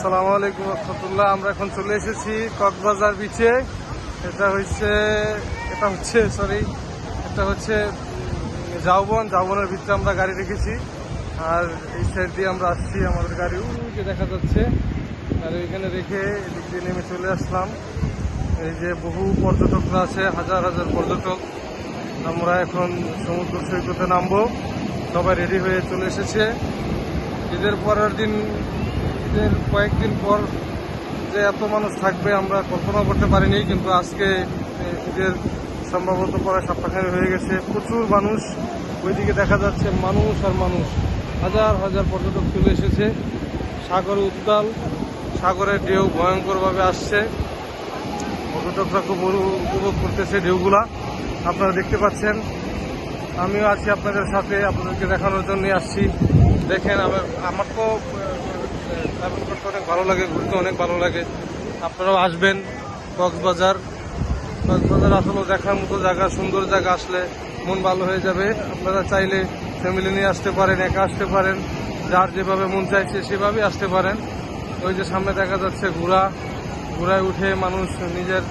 আসসালামু আলাইকুম রহমতুল্লাহ। আমরা এখন চলে এসেছি কক্সবাজার বিচে এটা হচ্ছে এটা হচ্ছে সরি এটা হচ্ছে জাউবন জাউবনের ভিতরে আমরা গাড়ি রেখেছি। আর এই সাইড দিয়ে আমরা আসছি আমাদের গাড়ি। যে দেখা যাচ্ছে। আর এখানে রেখে এদিক দিয়ে নেমে চলে আসলাম। এই যে বহু পর্যটকরা আছে, হাজার হাজার পর্যটক। আমরা এখন সমুদ্র সৈকতে নামবো। সবাই রেডি হয়ে চলে এসেছে। ঈদের পরের দিন ঈদের কয়েকদিন পর যে এত মানুষ থাকবে আমরা কল্পনা করতে পারিনি, কিন্তু আজকে ঈদের সম্ভবত পরে সপ্তাহখানি হয়ে গেছে। প্রচুর মানুষ, ওইদিকে দেখা যাচ্ছে মানুষ আর মানুষ। হাজার হাজার পর্যটক চলে এসেছে। সাগর উত্তাল, সাগরের ঢেউ ভয়ঙ্করভাবে আসছে। পর্যটকরা খুব উপভোগ করতেছে ঢেউগুলা। আপনারা দেখতে পাচ্ছেন। আমিও আছি আপনাদের সাথে, আপনাদেরকে দেখানোর জন্য আসছি। দেখেন, আমার আমার তো ট্রাভেল করতে অনেক ভালো লাগে, ঘুরতে অনেক ভালো লাগে। আপনারাও আসবেন কক্সবাজার। কক্সবাজার আসলে দেখার মতো জায়গা, সুন্দর জায়গা আসলে মন ভালো হয়ে যাবে। আপনারা চাইলে ফ্যামিলি নিয়ে আসতে পারেন, একা আসতে পারেন, যার যেভাবে মন চাইছে সেভাবেই আসতে পারেন। ওই যে সামনে দেখা যাচ্ছে ঘোড়া, ঘোড়ায় উঠে মানুষ নিজের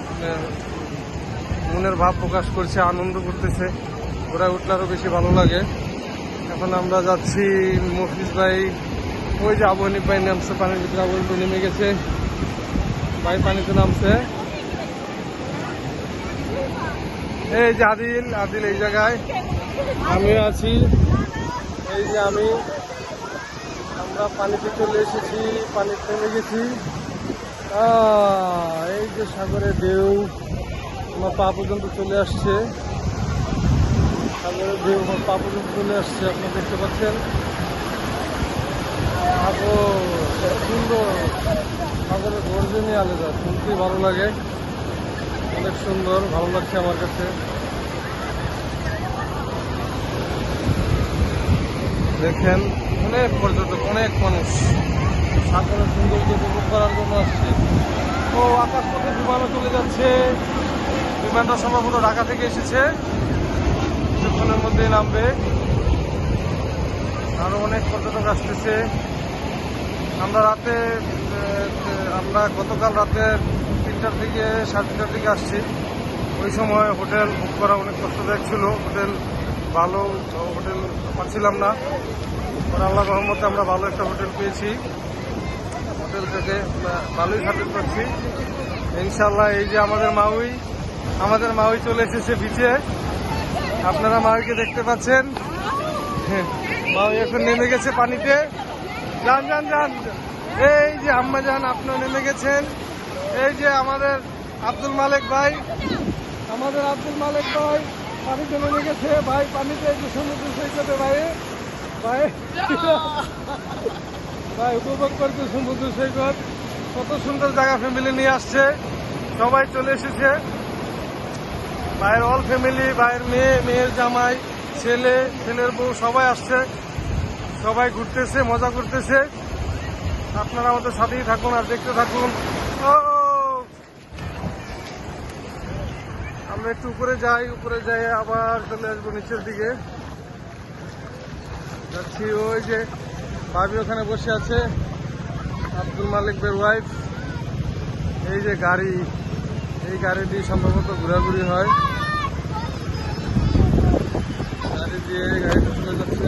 মনের ভাব প্রকাশ করছে, আনন্দ করতেছে। ঘোড়ায় উঠলে আরও বেশি ভালো লাগে। এখন আমরা যাচ্ছি মফিজ ভাই ওই যে আবহানিক ভাই নামছে, পানির ভিতরে আবহানিক ভাই নেমে গেছে। ভাই পানিতে নামছে। এই যে আদিল আদিল এই জায়গায়। আমি আছি। এই যে আমি। আমরা পানিতে চলে এসেছি, পানিতে নেমে গেছি। এই যে সাগরে ঢেউ। আমার পা পর্যন্ত চলে আসছে। সাগরের ঢেউ আমার পা পর্যন্ত চলে আসছে, আপনারা দেখতে পাচ্ছেন। কত সুন্দর সাগরের গর্জনই আলাদা শুনতেই ভালো লাগে অনেক সুন্দর ভালো লাগছে আমার কাছে দেখেন, অনেক পর্যটক অনেক মানুষ সাগরের সৌন্দর্য উপভোগ করার জন্য আসছে। ও আকাশ পথে বিমানও চলে যাচ্ছে বিমানটা সম্ভবত ঢাকা থেকে এসেছে। কিছুক্ষণের মধ্যেই নামবে। আরও অনেক পর্যটক আসতেছে। আমরা রাতে আমরা গতকাল রাতে তিনটার দিকে, সাড়ে তিনটার দিকে আসছি। ওই সময় হোটেল বুক করা অনেক কষ্টদায়ক ছিল। হোটেল ভালো, হোটেল পাচ্ছিলাম না। আল্লাহ রহমতে আমরা ভালো একটা হোটেল পেয়েছি। হোটেল থেকে ভালোই সার্ভিস পাচ্ছি। ইনশাল্লাহ এই যে আমাদের মাউই আমাদের মাউই চলে এসেছে বিচে আপনারা মাউইকে দেখতে পাচ্ছেন। মাউই এখন নেমে গেছে পানিতে। যান যান যান। এই যে আম্মা যান আপনারা নেমে গেছেন। এই যে আমাদের আব্দুল মালিক ভাই। আমাদের আব্দুল মালিক ভাই পানিতে নেমে গেছে। ভাই, পানিতে এই যে সমুদ্র সৈকতে, ভাই। ভাই। ভাই, উপভোগ করছে সমুদ্র সৈকত। কত সুন্দর জায়গা ফ্যামিলি নিয়ে আসছে। সবাই চলে এসেছে। ভাইয়ের অল ফ্যামিলি ভাইয়ের মেয়ে, মেয়ের জামাই, ছেলে, ছেলের বউ সবাই আসছে। সবাই ঘুরতেছে, মজা করতেছে। আপনারা আমাদের সাথেই থাকুন আর দেখতে থাকুন। আমরা একটু উপরে যাই উপরে যাই, আবার চলে আসব নিচের দিকে। যাচ্ছি ওই যে ভাবি ওখানে বসে আছে, আব্দুল মালিক বের ওয়াইফ এই যে গাড়ি, এই গাড়ি দিয়ে সম্ভবত ঘোরাঘুরি হয়। গাড়ি দিয়ে গাড়িটা চলে যাচ্ছে।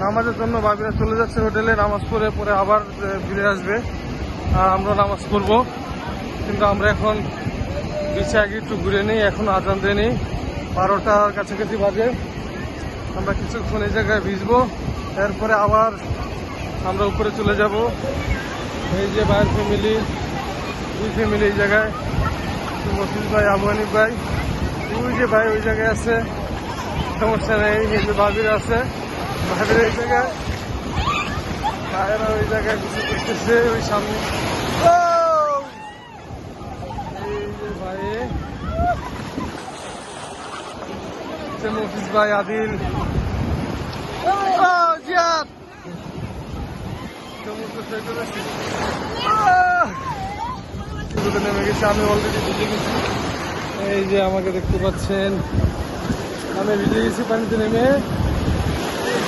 নামাজের জন্য ভাবিরা চলে যাচ্ছে হোটেলে, নামাজ পড়ে পরে আবার ফিরে আসবে। আর আমরা নামাজ পড়ব। কিন্তু আমরা এখন বিছে আগে একটু ঘুরে নিই, এখন আজান দিয়ে নিই। বারোটার কাছাকাছি বাজে। আমরা কিছুক্ষণ এই জায়গায় ভিজবো, এরপরে আবার আমরা উপরে চলে যাব। এই যে ভাইয়ের ফ্যামিলি, দুই ফ্যামিলি এই জায়গায়। মসজিদ ভাই আবহানিক ভাই। ওই যে ভাই ওই জায়গায় আছে। সমস্যা নেই এই যে ভাবির আছে। ভাবির এই জায়গায়। ভাইয়েরা ওই জায়গায় কিছু করতেছে ওই সামনে। ভাই। আদিল। নেমে গেছে, আমি অলরেডি ভিজে গেছি। এই যে আমাকে দেখতে পাচ্ছেন। আমি ভিজে গেছি পানিতে নেমে।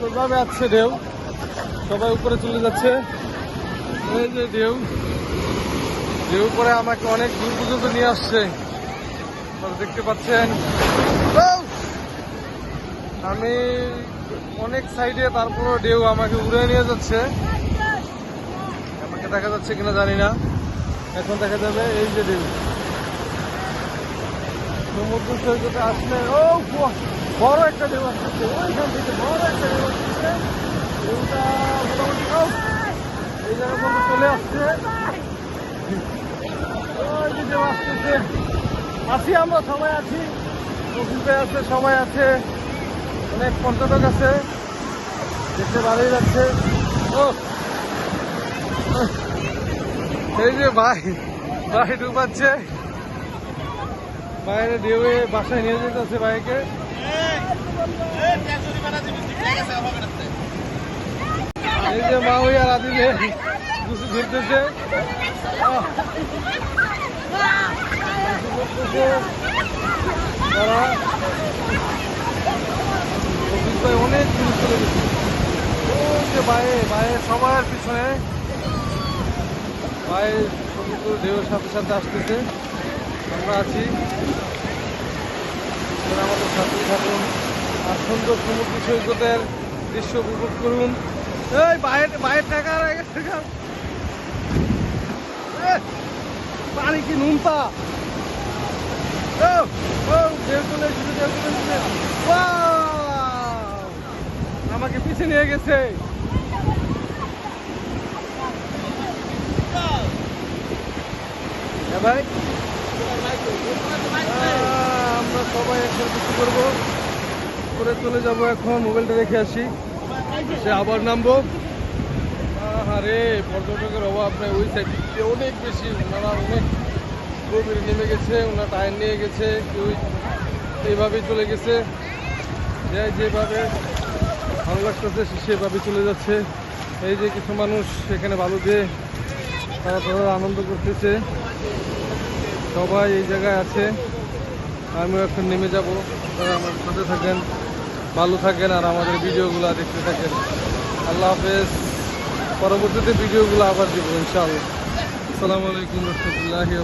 প্রভাবে আছে ঢেউ। সবাই উপরে চলে যাচ্ছে। এই যে ঢেউ। ঢেউ করে আমাকে অনেক দূর পর্যন্ত নিয়ে আসছে। দেখতে পাচ্ছেন। আমি অনেক সাইডে তারপরও ঢেউ আমাকে উড়ে নিয়ে যাচ্ছে। আমাকে দেখা যাচ্ছে কিনা জানি না। এখন দেখা যাবে এই যে ঢেউ। সমুদ্র সৈকতে আসলে ও বড় একটা ঢেউ আসছে ওইখান থেকে বড় একটা চলে আসছে। আছি আমরা, সবাই আছি। অফিসে আছে, সবাই আছে। অনেক পর্যটক আছে। দেখতে ভালোই যাচ্ছে ও! এই যে ভাই ভাই ডুবাচ্ছে বাইরে ঢেউয়ে বাসায় নিয়ে যেতেছে ভাইকে। এই যে মা ওই আর আদিলে ঘুরতেছে। অনেক দূর চলে গেছে। যে বাইরে বাইরে সবার পিছনে। ভাই সমুদ্র ঢেউয়ের সাথে সাথে আসতেছে। আমরা আছি। আমাদের সাথে সুন্দর সমুদ্র সৈকতের দৃশ্য উপভোগ করুন। আগে পানি কি নুনতা! আমাকে পিছে নিয়ে গেছে। ভাই। আমরা সবাই এখন কিছু করব। করে চলে যাব এখন, মোবাইলটা রেখে আসি। সে আবার নামবো। আরে পর্যটকের অভাব নেই, ওই সাইড অনেক বেশি, ওনারা অনেক গভীরে নেমে গেছে, ওনার টায়ার নিয়ে গেছে কেউ এইভাবেই চলে গেছে। যে যেভাবে ভালো লাগতেছে সেভাবে চলে যাচ্ছে। এই যে কিছু মানুষ এখানে ভালো দিয়ে তারা তারা আনন্দ করতেছে, সবাই এই জায়গায় আছে। আমিও এখন নেমে যাব আপনারা আমার সাথে থাকেন। ভালো থাকেন আর আমাদের ভিডিওগুলো দেখতে থাকেন। আল্লাহ হাফেজ। পরবর্তীতে ভিডিওগুলো আবার দেবো, ইনশাআল্লাহ। আসসালামু আলাইকুম রহমতুল্লাহি